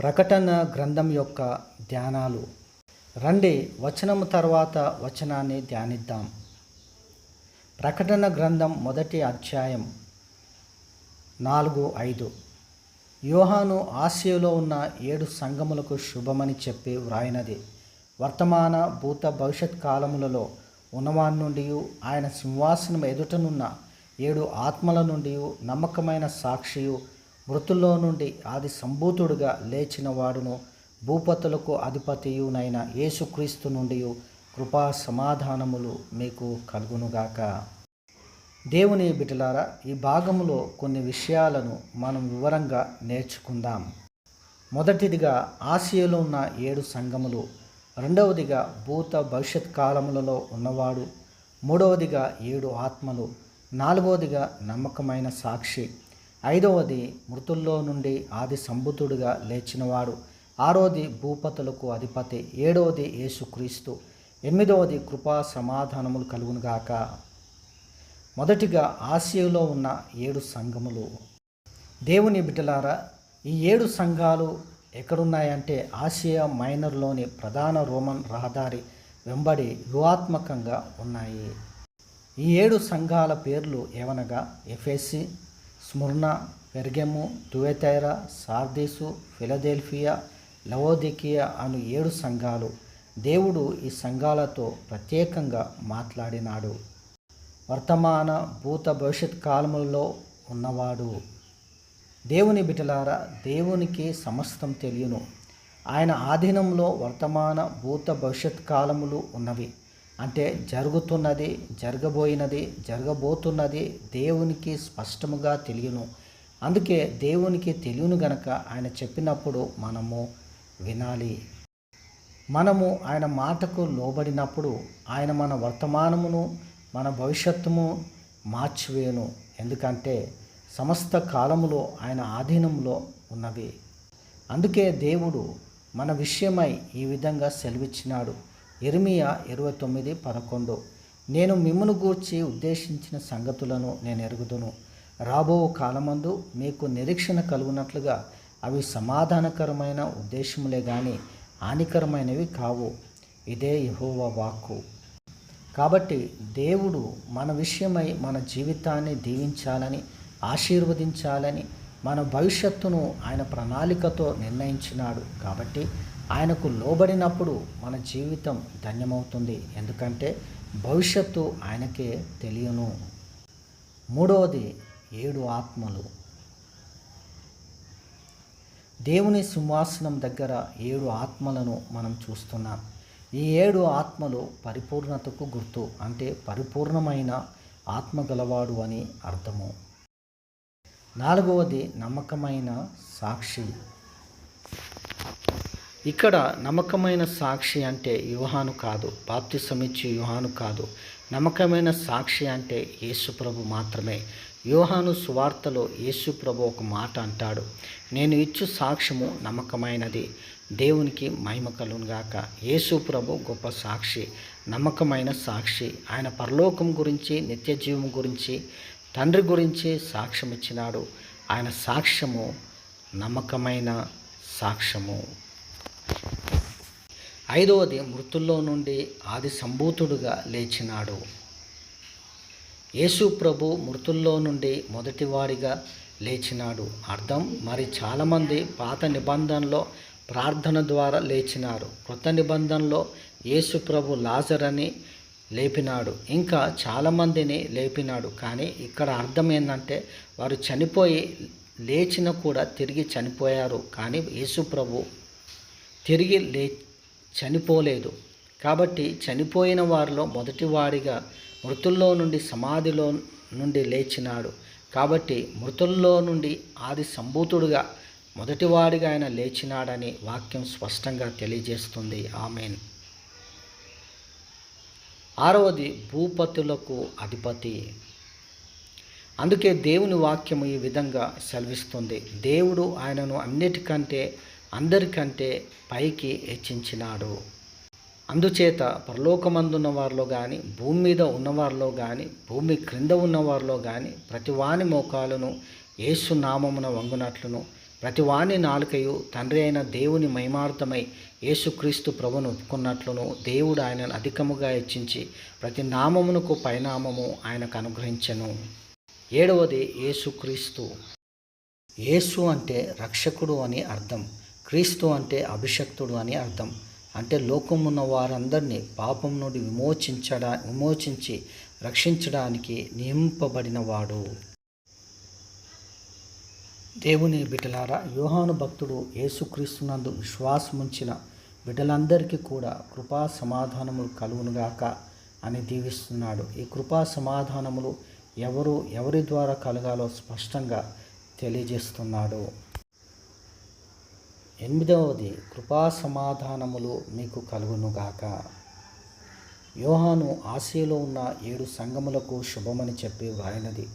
ప్రకటన గ్రంథం యొక్క ధ్యానాలు. రండి వచనం తర్వాత వచనాన్ని ధ్యానిద్దాం. ప్రకటన గ్రంథం మొదటి అధ్యాయం నాలుగు ఐదు. యోహాను ఆసియాలో ఉన్న ఏడు సంఘములకు శుభమని చెప్పి వ్రాయినది. వర్తమాన భూత భవిష్యత్ కాలములలో ఉన్నవాని నుండి ఆయన సింహాసనం ఎదుటనున్న ఏడు ఆత్మల నుండి నమ్మకమైన సాక్షియు మృతుల్లో నుండి ఆది సంభూతుడుగా లేచిన వాడును భూపతులకు అధిపతియునైన యేసుక్రీస్తు నుండి కృపా సమాధానములు మీకు కలుగునుగాక. దేవుని బిడ్డలారా ఈ భాగములో కొన్ని విషయాలను మనం వివరంగా నేర్చుకుందాం. మొదటిదిగా ఆసియాలో ఉన్న ఏడు సంఘములు రెండవదిగా భూత భవిష్యత్ కాలములలో ఉన్నవాడు మూడవదిగా ఏడు ఆత్మలు నాలుగవదిగా నమ్మకమైన సాక్షి ఐదవది మృతుల్లో నుండి ఆది సంబుతుడుగా లేచినవాడు. ఆరోది భూపతులకు అధిపతి. ఏడవది యేసుక్రీస్తు. ఎనిమిదవది కృపా సమాధానములు కలుగునుగాక మొదటిగా ఆసియాలో ఉన్న ఏడు సంఘములు. దేవుని బిడ్డలారా ఈ ఏడు సంఘాలు ఎక్కడున్నాయంటే ఆసియా మైనర్లోని ప్రధాన రోమన్ రహదారి వెంబడి వ్యూహాత్మకంగా ఉన్నాయి. ఈ ఏడు సంఘాల పేర్లు ఏవనగా? Ephesus Smyrna Pergamum Thyatira Sardis Philadelphia Laodicea అను ఏడు సంఘాలు దేవుడు ఈ సంఘాలతో ప్రత్యేకంగా మాట్లాడినాడు. వర్తమాన భూత భవిష్యత్ కాలములలో ఉన్నవాడు. దేవుని బిటలారా దేవునికి సమస్తం తెలియను. ఆయన ఆధీనంలో వర్తమాన భూత భవిష్యత్ కాలములు ఉన్నవి. అంటే జరుగుతున్నది జరగబోయినది జరగబోతున్నది దేవునికి స్పష్టముగా తెలియను. అందుకే దేవునికి తెలియను గనక ఆయన చెప్పినప్పుడు మనము వినాలి. మనము ఆయన మాటకు లోబడినప్పుడు ఆయన మన వర్తమానమును మన భవిష్యత్తును మార్చివేయను. ఎందుకంటే సమస్త కాలములో ఆయన ఆధీనంలో ఉన్నవి. అందుకే దేవుడు మన విషయమై ఈ విధంగా సెలవిచ్చినాడు. ఇర్మియా ఇరవై తొమ్మిది పదకొండు. నేను మిమ్మును గూర్చి ఉద్దేశించిన సంగతులను నేను ఎరుగుదును. రాబో కాలమందు మీకు నిరీక్షణ కలుగునట్లుగా అవి సమాధానకరమైన ఉద్దేశములే కానీ హానికరమైనవి కావు. ఇదే యహోవ వాక్కు. కాబట్టి దేవుడు మన విషయమై మన జీవితాన్ని దీవించాలని ఆశీర్వదించాలని మన భవిష్యత్తును ఆయన ప్రణాళికతో నిర్ణయించినాడు. కాబట్టి ఆయనకు లోబడినప్పుడు మన జీవితం ధన్యమవుతుంది. ఎందుకంటే భవిష్యత్తు ఆయనకే తెలియను. మూడవది ఏడు ఆత్మలు. దేవుని సింహాసనం దగ్గర ఏడు ఆత్మలను మనం చూస్తున్నాం. ఈ ఏడు ఆత్మలు పరిపూర్ణతకు గుర్తు అంటే పరిపూర్ణమైన ఆత్మ గలవాడు అని అర్థము. నాలుగవది నమ్మకమైన సాక్షి. ఇక్కడ నమ్మకమైన సాక్షి అంటే యువహాను కాదు బాప్తిసమిచ్చి యువహాను కాదు. నమ్మకమైన సాక్షి అంటే యేసుప్రభు మాత్రమే. యోహాను సువార్తలో యేసుప్రభు ఒక మాట అంటాడు నేను ఇచ్చు సాక్ష్యము నమ్మకమైనది. దేవునికి మహిమ కలుగుగాక యేసు ప్రభు గొప్ప సాక్షి నమ్మకమైన సాక్షి. ఆయన పరలోకం గురించి నిత్య జీవం గురించి తండ్రి గురించి సాక్ష్యం ఇచ్చినాడు ఆయన సాక్ష్యము నమ్మకమైన సాక్ష్యము. ఐదవది మృతుల్లో నుండి ఆది సంభూతుడుగా లేచినాడు. యేసు ప్రభు మృతుల్లో నుండి మొదటివాడిగా లేచినాడు. అర్థం మరి చాలామంది పాత నిబంధనలో ప్రార్థన ద్వారా లేచినారు. కృత నిబంధనలో యేసు ప్రభు లాజరని లేపినాడు. ఇంకా చాలామందిని లేపినాడు. కానీ ఇక్కడ అర్థం ఏంటంటే వారు చనిపోయి లేచిన కూడా తిరిగి చనిపోయారు. కానీ యేసు ప్రభు తిరిగి లే చనిపోలేదు. కాబట్టి చనిపోయిన వారిలో మొదటివాడిగా మృతుల్లో నుండి సమాధిలో నుండి లేచినాడు. కాబట్టి మృతుల్లో నుండి ఆది సంభూతుడుగా మొదటివాడిగా ఆయన లేచినాడని వాక్యం స్పష్టంగా తెలియజేస్తుంది. ఆమెన్. ఆరవది భూపతులకు అధిపతి. అందుకే దేవుని వాక్యము ఈ విధంగా సెలవిస్తుంది. దేవుడు ఆయనను అన్నిటికంటే అందరికంటే పైకి హెచ్చించినాడు. అందుచేత పరలోకమందున్న వారిలో కానీ భూమి మీద ఉన్నవారిలో కానీ భూమి క్రింద ఉన్నవారిలో కానీ ప్రతివాని మోకాలను యేసు నామమున వంగునట్లును. ప్రతివాని నాలుకయు తండ్రి అయిన దేవుని మహిమార్థమై యేసుక్రీస్తు ప్రభును ఒప్పుకున్నట్లును. దేవుడు ఆయనను అధికముగా హెచ్చించి ప్రతి నామమునకు పరిణామము ఆయనకు అనుగ్రహించను. ఏడవది యేసుక్రీస్తు. యేసు అంటే రక్షకుడు అని అర్థం. క్రీస్తు అంటే అభిషక్తుడు అని అర్థం. అంటే లోకమున్న వారందరినీ పాపం నుండి విమోచించడా విమోచించి రక్షించడానికి నియమింపబడినవాడు. దేవుని బిడ్డలారా యోహాను భక్తుడు యేసుక్రీస్తునందు విశ్వాసముంచిన బిడ్డలందరికీ కూడా కృపా సమాధానములు కలుగునుగాక అని దీవిస్తున్నాడు. ఈ కృపా సమాధానములు ఎవరు ఎవరి ద్వారా కలగాలో స్పష్టంగా తెలియజేస్తున్నాడు. ఎనిమిదవది కృపా సమాధానములు మీకు కలుగునుగాక. యోహాను ఆసియలో ఉన్న ఏడు సంఘములకు శుభమని చెప్పి వ్రాయినది.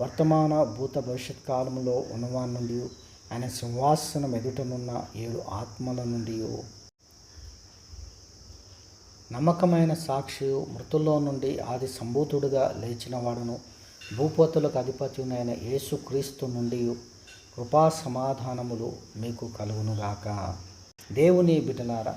వర్తమాన భూత భవిష్యత్ కాలంలో ఉన్నవారి నుండి ఆయన సింహాసనం ఎదుటనున్న ఏడు ఆత్మల నుండి నమ్మకమైన సాక్షి మృతుల్లో నుండి ఆది సంభూతుడుగా లేచిన వాడును భూపోతులకు అధిపత్యునైన యేసుక్రీస్తు నుండి కృపా సమాధానములు మీకు కలుగునుగాక. దేవుని బిడ్డలారా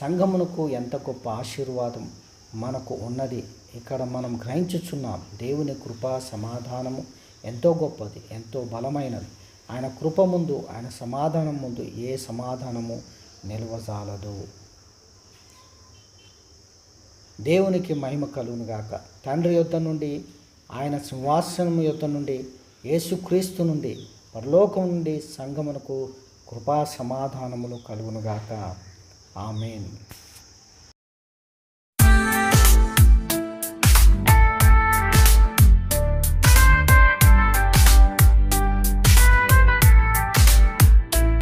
సంఘమునకు ఎంత గొప్ప ఆశీర్వాదం మనకు ఉన్నది ఇక్కడ మనం గ్రహించుచున్నాం. దేవుని కృపా సమాధానము ఎంతో గొప్పది ఎంతో బలమైనది. ఆయన కృప ముందు ఆయన సమాధానం ముందు ఏ సమాధానము నిల్వజాలదు. దేవునికి మహిమ కలుగునుగాక. తండ్రి యొద్ద నుండి ఆయన సింహాసనం యొద్ద నుండి యేసుక్రీస్తు నుండి పరలోకం నుండి సంగమునకు కృపా సమాధానములు కలుగునుగాక. ఆమెన్.